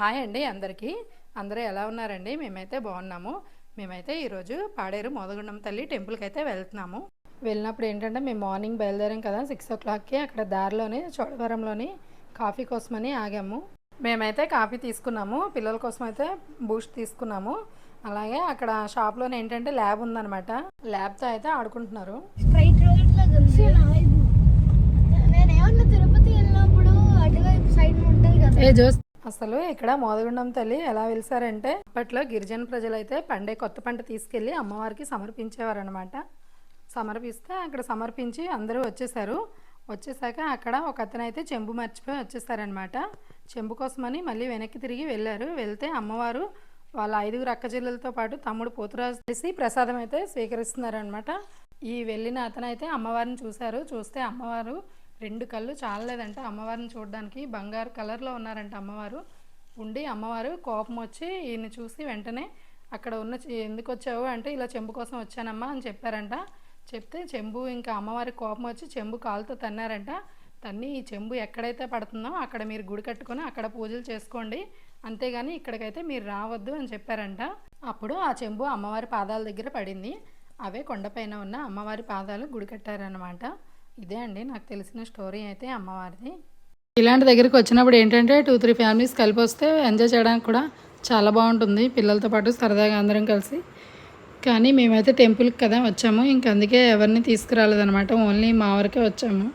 Hi అండి అందరికీ. అందరూ ఎలా ఉన్నారండి? మేమైతే బాగున్నాము. మేమైతే ఈరోజు పాడేరు మోదగుండం తల్లి టెంపుల్కి అయితే వెళ్తున్నాము. వెళ్ళినప్పుడు ఏంటంటే మేము మార్నింగ్ బయలుదేరాం కదా సిక్స్ ఓ క్లాక్కి అక్కడ దారిలోనే చోడవరంలోని కాఫీ కోసమని ఆగాము. మేమైతే కాఫీ తీసుకున్నాము. పిల్లల కోసం అయితే బూస్ట్ తీసుకున్నాము. అలాగే అక్కడ షాప్లోనే ఏంటంటే ల్యాబ్ ఉందన్నమాట. ల్యాబ్తో అయితే ఆడుకుంటున్నారు. తిరుపతి వెళ్ళినప్పుడు అటువైపు సైడ్ ఉంటుంది కదా. ఏ జోస్ అసలు ఇక్కడ మోదగుండం తల్లి ఎలా వెలిసారంటే అప్పట్లో గిరిజన ప్రజలైతే పండే కొత్త పంట తీసుకెళ్ళి అమ్మవారికి సమర్పించేవారనమాట సమర్పిస్తే అక్కడ సమర్పించి అందరూ వచ్చేసారు వచ్చేసాక అక్కడ ఒక అతను అయితే చెంబు మర్చిపోయి వచ్చేసారనమాట చెంబు కోసమని మళ్ళీ వెనక్కి తిరిగి వెళ్ళారు. వెళ్తే అమ్మవారు వాళ్ళ ఐదుగురు అక్కజిల్లలతో పాటు తమ్ముడు పోతురాజు కలిసి ప్రసాదం అయితే స్వీకరిస్తున్నారనమాట ఈ వెళ్ళిన అతనైతే అమ్మవారిని చూశారు. చూస్తే అమ్మవారు రెండు కళ్ళు చాలలేదంట అమ్మవారిని చూడడానికి. బంగారు కలర్లో ఉన్నారంట అమ్మవారు. ఉండి అమ్మవారు కోపం వచ్చి ఈయన చూసి వెంటనే అక్కడ ఉన్న ఎందుకు వచ్చావు అంటే ఇలా చెంబు కోసం వచ్చానమ్మా అని చెప్పారంట. చెప్తే చెంబు ఇంకా అమ్మవారి కోపం వచ్చి చెంబు కాలుతో తన్నారంట. తన్ని ఈ చెంబు ఎక్కడైతే పడుతుందో అక్కడ మీరు గుడి కట్టుకొని అక్కడ పూజలు చేసుకోండి. అంతేగాని ఇక్కడికైతే మీరు రావద్దు అని చెప్పారంట. అప్పుడు ఆ చెంబు అమ్మవారి పాదాల దగ్గర పడింది. అవే కొండపైన ఉన్న అమ్మవారి పాదాలు గుడి కట్టారనమాట ఇదే అండి నాకు తెలిసిన స్టోరీ అయితే అమ్మవారిది. ఇలాంటి దగ్గరికి వచ్చినప్పుడు ఏంటంటే టూ త్రీ ఫ్యామిలీస్ కలిపి వస్తే ఎంజాయ్ చేయడానికి కూడా చాలా బాగుంటుంది. పిల్లలతో పాటు సరదాగా అందరం కలిసి. కానీ మేమైతే టెంపుల్కి కదా వచ్చాము. ఇంక అందుకే ఎవరిని తీసుకురాలేదనమాట ఓన్లీ మా వరకే వచ్చాము.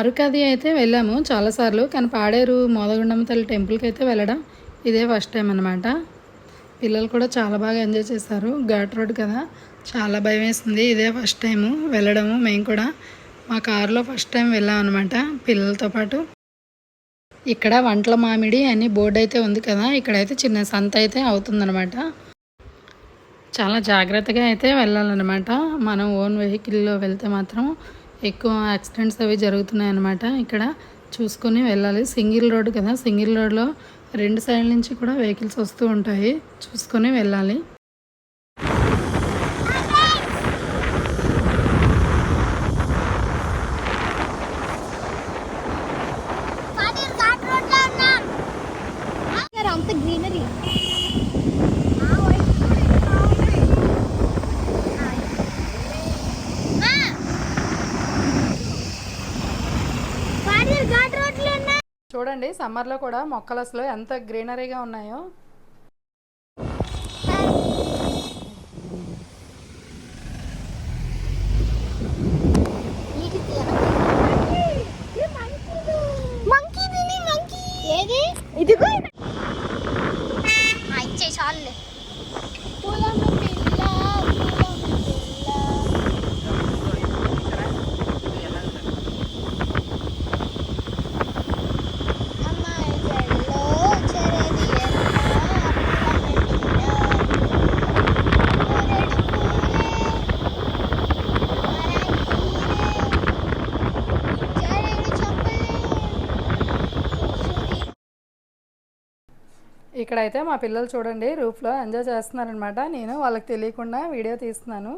అరకది అయితే వెళ్ళాము చాలాసార్లు కానీ పాడేరు మోదగుండమ్మ తల్లి టెంపుల్కి అయితే వెళ్ళడం ఇదే ఫస్ట్ టైం అనమాట పిల్లలు కూడా చాలా బాగా ఎంజాయ్ చేశారు. ఘాట్ రోడ్ కదా చాలా భయం వేసింది. ఇదే ఫస్ట్ టైము వెళ్ళడము మేము కూడా. మా కారులో ఫస్ట్ టైం వెళ్ళాం అనమాట పిల్లలతో పాటు. ఇక్కడ వంటల మామిడి అని బోర్డు అయితే ఉంది కదా ఇక్కడైతే చిన్న సంత అయితే అవుతుందనమాట చాలా జాగ్రత్తగా అయితే వెళ్ళాలన్నమాట. మనం ఓన్ వెహికల్లో వెళ్తే మాత్రం ఎక్కువ యాక్సిడెంట్స్ అవి జరుగుతున్నాయి అన్నమాట ఇక్కడ. చూసుకొని వెళ్ళాలి. సింగిల్ రోడ్ కదా సింగిల్ రోడ్లో రెండు సైడ్ నుంచి కూడా వెహికల్స్ వస్తూ ఉంటాయి. చూసుకొని వెళ్ళాలి పాడేరు ఘాట్ రోడ్లో ఉన్నాం ఇక్కడ అంత గ్రీనరీ పాడేరు ఘాట్ రోడ్లో ఉన్నాం చూడండి సమ్మర్లో కూడా మొక్కలు అసలు ఎంత గ్రీనరీగా ఉన్నాయో. మంకీ తిని మంకీ ఏది? ఇదిగో ఇచ్చే ఇక్కడైతే మా పిల్లలు చూడండి రూఫ్లో ఎంజాయ్ చేస్తున్నారనమాట. నేను వాళ్ళకి తెలియకుండా వీడియో తీస్తున్నాను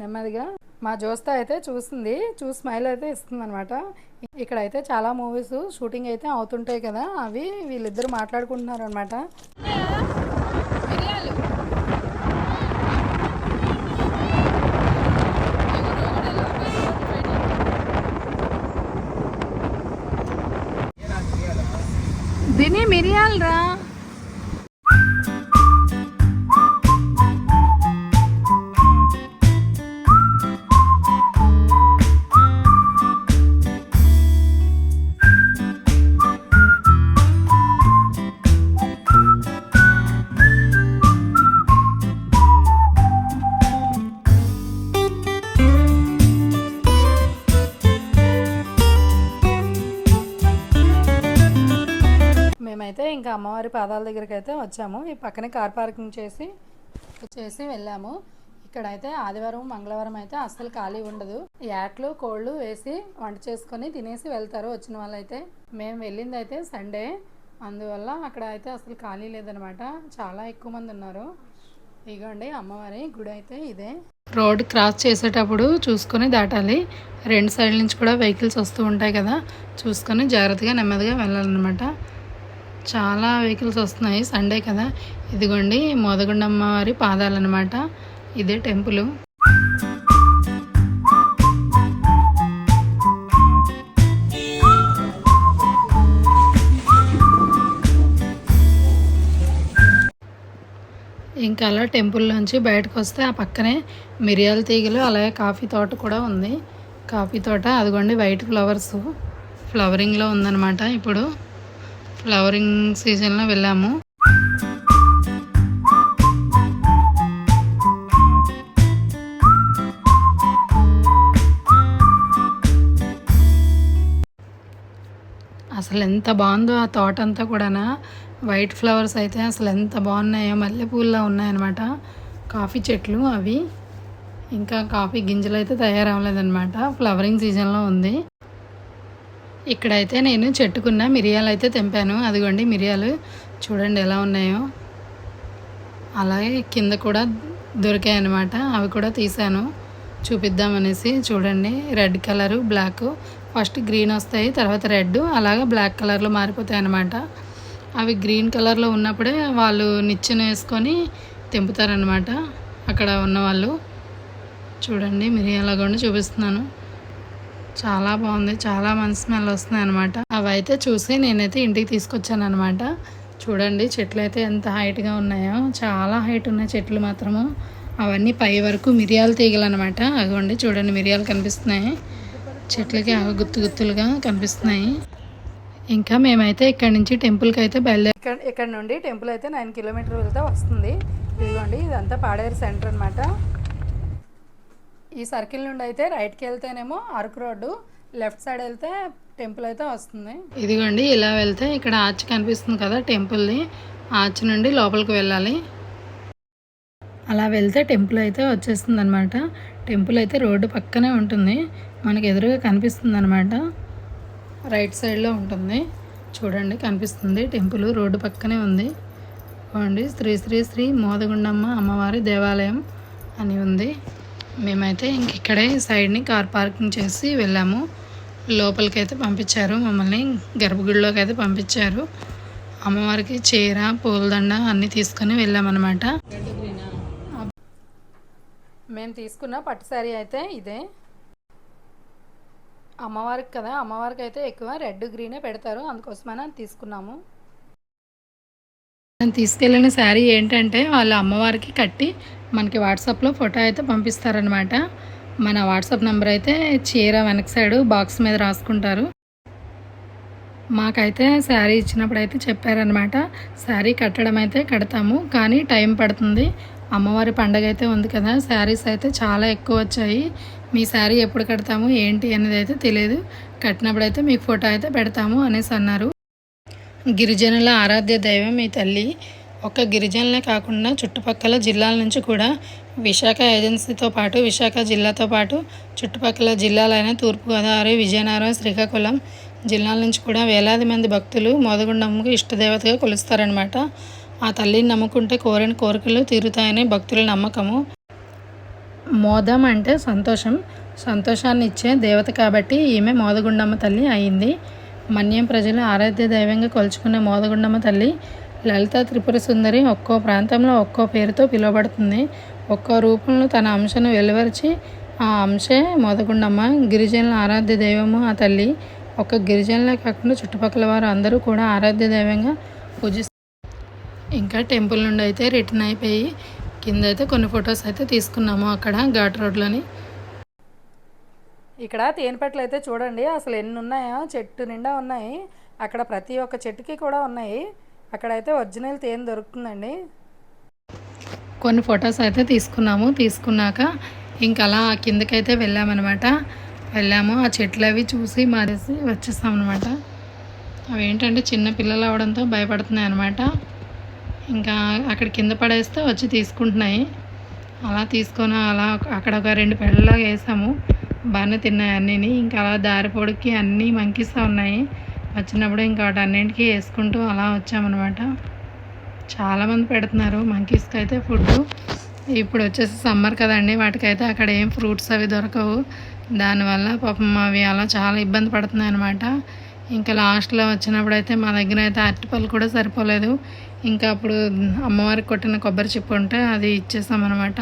నెమ్మదిగా. మా జోస్తా అయితే చూస్తుంది చూసి స్మైల్ అయితే ఇస్తుంది అనమాట ఇక్కడైతే చాలా మూవీస్ షూటింగ్ అయితే అవుతుంటాయి కదా అవి వీళ్ళిద్దరు మాట్లాడుకుంటున్నారు అనమాట దిని మిరియాలు రా. అమ్మవారి పాదాల దగ్గరికి అయితే వచ్చాము. ఈ పక్కనే కార్ పార్కింగ్ చేసి చేసి వెళ్ళాము. ఇక్కడైతే ఆదివారం మంగళవారం అయితే అస్సలు ఖాళీ ఉండదు. యాట్లు కోళ్ళు వేసి వంట చేసుకొని తినేసి వెళ్తారు వచ్చిన వాళ్ళైతే. మేము వెళ్ళింది అయితే సండే. అందువల్ల అక్కడ అయితే అసలు ఖాళీ లేదనమాట. చాలా ఎక్కువ మంది ఉన్నారు. ఇగోండి అమ్మవారి గుడి అయితే ఇదే. రోడ్ క్రాస్ చేసేటప్పుడు చూసుకొని దాటాలి. రెండు సైడ్ నుంచి కూడా వెహికల్స్ వస్తూ ఉంటాయి కదా. చూసుకొని జాగ్రత్తగా నెమ్మదిగా వెళ్ళాలన్నమాట. చాలా వెహికల్స్ వస్తున్నాయి. సండే కదా. ఇదిగోండి మోదగుండమ్మ వారి పాదాలన్నమాట. ఇదే టెంపుల్. ఇంకా అలా టెంపుల్లోంచి బయటకు వస్తే ఆ పక్కనే మిరియాల తీగలు అలాగే కాఫీ తోట కూడా ఉంది. కాఫీ తోట అదిగోండి వైట్ ఫ్లవర్స్. ఫ్లవరింగ్లో ఉందన్నమాట ఇప్పుడు. ఫ్లవరింగ్ సీజన్లో వెళ్ళాము. అసలు ఎంత బాగుందో ఆ తోట అంతా కూడానా. వైట్ ఫ్లవర్స్ అయితే అసలు ఎంత బాగున్నాయో మల్లెపూల్లా ఉన్నాయన్నమాట. కాఫీ చెట్లు అవి. ఇంకా కాఫీ గింజలు అయితే తయారవ్వలేదన్నమాట. ఫ్లవరింగ్ సీజన్లో ఉంది. ఇక్కడైతే నేను చెట్టుకున్న మిరియాలు అయితే తెంపాను. అదిగోండి మిరియాలు. చూడండి ఎలా ఉన్నాయో. అలాగే కింద కూడా దొరికాయి అన్నమాట. అవి కూడా తీసాను చూపిద్దామనేసి చూడండి. Red colour black. First green వస్తాయి తర్వాత రెడ్. అలాగే బ్లాక్ కలర్లో మారిపోతాయి అన్నమాట. అవి గ్రీన్ కలర్లో ఉన్నప్పుడే వాళ్ళు నిచ్చెన వేసుకొని తెంపుతారనమాట అక్కడ ఉన్న వాళ్ళు చూడండి మిరియాల కూడా చూపిస్తున్నాను. చాలా బాగుంది. చాలా మంచి స్మెల్ వస్తున్నాయి అనమాట అవైతే చూసి నేనైతే ఇంటికి తీసుకొచ్చాను అనమాట చూడండి చెట్లు అయితే ఎంత హైట్గా ఉన్నాయో. చాలా హైట్ ఉన్నాయి చెట్లు మాత్రము. అవన్నీ పై వరకు మిరియాలు తీగలు అనమాట అదిగోండి చూడండి మిరియాలు కనిపిస్తున్నాయి. చెట్లకి అవి గుత్తు గుత్తులుగా కనిపిస్తున్నాయి. ఇంకా మేమైతే ఇక్కడ నుంచి టెంపుల్కి అయితే బయలుదేరి ఇక్కడ ఇక్కడ నుండి టెంపుల్ అయితే నైన్ కిలోమీటర్ వెళ్తే వస్తుంది. ఇదిగోండి ఇదంతా పాడేరు సెంటర్ అనమాట ఈ సర్కిల్ నుండి అయితే రైట్కి వెళ్తేనేమో అరకు రోడ్డు లెఫ్ట్ సైడ్ వెళ్తే టెంపుల్ అయితే వస్తుంది. ఇదిగోండి ఇలా వెళ్తే ఇక్కడ ఆర్చ్ కనిపిస్తుంది కదా టెంపుల్ది. ఆర్చ్ నుండి లోపలికి వెళ్ళాలి. అలా వెళ్తే టెంపుల్ అయితే వచ్చేస్తుంది అనమాట టెంపుల్ అయితే రోడ్డు పక్కనే ఉంటుంది. మనకి ఎదురుగా కనిపిస్తుంది అనమాట రైట్ సైడ్లో ఉంటుంది. చూడండి కనిపిస్తుంది. టెంపుల్ రోడ్డు పక్కనే ఉంది. చూడండి శ్రీ శ్రీ శ్రీ మోదగుండమ్మ అమ్మవారి దేవాలయం అని ఉంది. మేమైతే ఇంక ఇక్కడే సైడ్ని కార్ పార్కింగ్ చేసి వెళ్ళాము. లోపలికి అయితే పంపించారు. మమ్మల్ని గర్భగుడిలోకి అయితే పంపించారు. అమ్మవారికి చీర పూలదండ అన్నీ తీసుకొని వెళ్ళామన్నమాట. మేము తీసుకున్న పట్టు శారీ అయితే ఇదే. అమ్మవారికి కదా అమ్మవారికి అయితే ఎక్కువ రెడ్ గ్రీనే పెడతారు. అందుకోసమని తీసుకున్నాము. నేను తీసుకెళ్ళిన శారీ ఏంటంటే వాళ్ళ అమ్మవారికి కట్టి మనకి వాట్సాప్లో ఫోటో అయితే పంపిస్తారనమాట మన వాట్సాప్ నెంబర్ అయితే చీర వెనక సైడ్ బాక్స్ మీద రాసుకుంటారు. మాకైతే శారీ ఇచ్చినప్పుడు అయితే చెప్పారనమాట శారీ కట్టడం అయితే కడతాము కానీ టైం పడుతుంది. అమ్మవారి పండగ అయితే ఉంది కదా శారీస్ అయితే చాలా ఎక్కువ వచ్చాయి. మీ శారీ ఎప్పుడు కడతాము ఏంటి అనేది అయితే తెలియదు. కట్టినప్పుడు అయితే మీకు ఫోటో అయితే పెడతాము అనేసి అన్నారు. గిరిజనుల ఆరాధ్య దైవం ఈ తల్లి. ఒక గిరిజనులే కాకుండా చుట్టుపక్కల జిల్లాల నుంచి కూడా విశాఖ ఏజెన్సీతో పాటు విశాఖ జిల్లాతో పాటు చుట్టుపక్కల జిల్లాలైన తూర్పుగోదావరి విజయనగరం శ్రీకాకుళం జిల్లాల నుంచి కూడా వేలాది మంది భక్తులు మోదగుండమ్మకు ఇష్టదేవతగా కొలుస్తారనమాట ఆ తల్లిని నమ్ముకుంటే కోరిన కోరికలు తీరుతాయని భక్తుల నమ్మకము. మోదం అంటే సంతోషం. సంతోషాన్ని ఇచ్చే దేవత కాబట్టి ఈమె మోదగుండమ్మ తల్లి అయింది. మన్యం ప్రజలు ఆరాధ్య దైవంగా కొలుచుకునే మోదగుండమ్మ తల్లి లలిత త్రిపుర సుందరి ఒక్కో ప్రాంతంలో ఒక్కో పేరుతో పిలువబడుతుంది. ఒక్కో రూపంలో తన అంశను వెలువరిచి ఆ అంశే మోదగుండమ్మ. గిరిజనుల ఆరాధ్య దైవము ఆ తల్లి. ఒక గిరిజనులే కాకుండా చుట్టుపక్కల వారు అందరూ కూడా ఆరాధ్య దైవంగా పూజిస్తారు ఇంకా టెంపుల్ నుండి అయితే రిటర్న్ అయిపోయి కింద అయితే కొన్ని ఫొటోస్ అయితే తీసుకున్నాము అక్కడ ఘాట్ రోడ్లోని. ఇక్కడ తేనెపట్లు అయితే చూడండి అసలు ఎన్ని ఉన్నాయో చెట్టు నిండా ఉన్నాయి. అక్కడ ప్రతి ఒక్క చెట్టుకి కూడా ఉన్నాయి. అక్కడైతే ఒరిజినల్ తేనె దొరుకుతుందండి. కొన్ని ఫొటోస్ అయితే తీసుకున్నాము. తీసుకున్నాక ఇంకా అలా కిందకైతే వెళ్ళామన్నమాట. వెళ్ళాము ఆ చెట్లు అవి చూసి మారేసి వచ్చేసాం అవి ఏంటంటే చిన్న పిల్లలు అవడంతో భయపడుతున్నాయి అనమాట ఇంకా అక్కడ కింద పడేస్తే వచ్చి తీసుకుంటున్నాయి. అలా తీసుకొని అలా అక్కడ ఒక రెండు పెళ్ళలాగా వేసాము. బాగానే తిన్నాయి అన్నీ ఇంకా అలా దారి పొడికి అన్నీ మంకిస్తూ ఉన్నాయి. వచ్చినప్పుడు ఇంకా వాటి అన్నింటికి వేసుకుంటూ అలా వచ్చామన్నమాట. చాలామంది పెడుతున్నారు మంకీస్కి అయితే ఫుడ్ ఇప్పుడు వచ్చేసి సమ్మర్ కదండి వాటికైతే అక్కడ ఏం ఫ్రూట్స్ అవి దొరకవు. దానివల్ల పాపం అవి అలా చాలా ఇబ్బంది పడుతున్నాయి అనమాట ఇంకా లాస్ట్లో వచ్చినప్పుడు అయితే మా దగ్గర అయితే అరటిపళ్ళు కూడా సరిపోలేదు. ఇంకా అప్పుడు అమ్మవారికి కొట్టిన కొబ్బరి చిప్పు ఉంటే అది ఇచ్చేసామన్నమాట.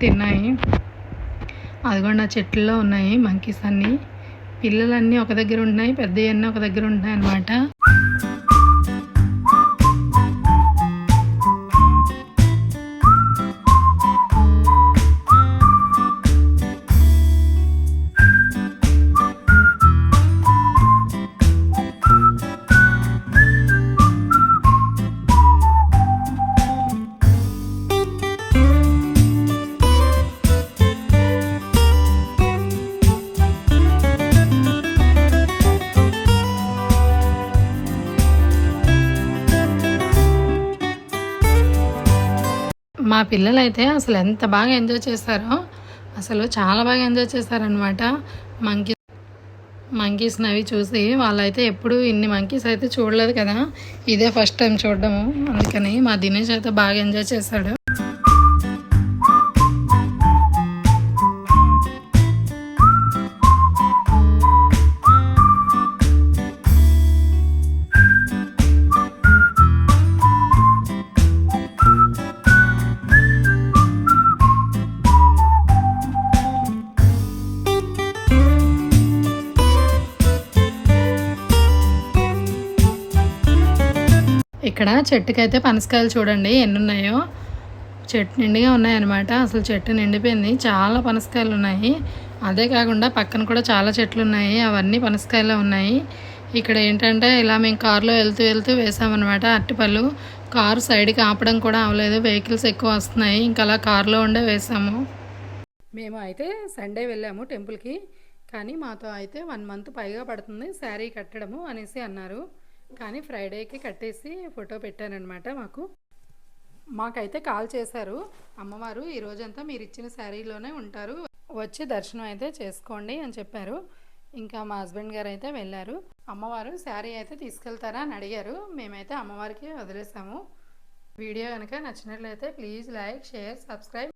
తిన్నాయి. అదిగోండి ఆ చెట్లలో ఉన్నాయి మంకీస్ అన్నీ. పిల్లలన్నీ ఒక దగ్గర ఉన్నాయి పెద్దవన్నీ ఒక దగ్గర ఉన్నాయి అనమాట మా పిల్లలు అయితే అసలు ఎంత బాగా ఎంజాయ్ చేశారో అసలు చాలా బాగా ఎంజాయ్ చేశారనమాట మంకీ మంకీస్ని అవి చూసి వాళ్ళైతే ఎప్పుడు ఇన్ని మంకీస్ అయితే చూడలేదు కదా. ఇదే ఫస్ట్ టైం చూడడము. అందుకని మా దినేష్ అయితే బాగా ఎంజాయ్ చేశాడు ఇక్కడ చెట్టుకైతే పనసకాయలు చూడండి ఎన్ని ఉన్నాయో చెట్టు నిండుగా ఉన్నాయన్నమాట. అసలు చెట్టు నిండిపోయింది. చాలా పనసకాయలు ఉన్నాయి. అదే కాకుండా పక్కన కూడా చాలా చెట్లు ఉన్నాయి. అవన్నీ పనసకాయలు ఉన్నాయి. ఇక్కడ ఏంటంటే ఇలా మేము కారులో వెళ్తూ వెళ్తూ వేసామన్నమాట అరటిపళ్ళు. కారు సైడ్కి ఆపడం కూడా అవ్వలేదు. వెహికల్స్ ఎక్కువ వస్తున్నాయి. ఇంకా అలా కారులో ఉండే వేసాము. మేము అయితే సండే వెళ్ళాము టెంపుల్కి. కానీ మాతో అయితే వన్ మంత్ పైగా పడుతుంది. శారీ కట్టడము అనేసి అన్నారు. కానీ ఫ్రైడేకి కట్టేసి ఫోటో పెట్టారనమాట మాకు. మాకైతే కాల్ చేశారు. అమ్మవారు ఈ రోజంతా మీరు ఇచ్చిన శారీలోనే ఉంటారు. వచ్చి దర్శనం అయితే చేసుకోండి అని చెప్పారు. ఇంకా మా హస్బెండ్ గారు అయితే వెళ్ళారు. అమ్మవారు శారీ అయితే తీసుకెళ్తారా అని అడిగారు. మేమైతే అమ్మవారికి వదిలేసాము. వీడియో కనుక నచ్చినట్లయితే ప్లీజ్ లైక్ షేర్ సబ్స్క్రైబ్.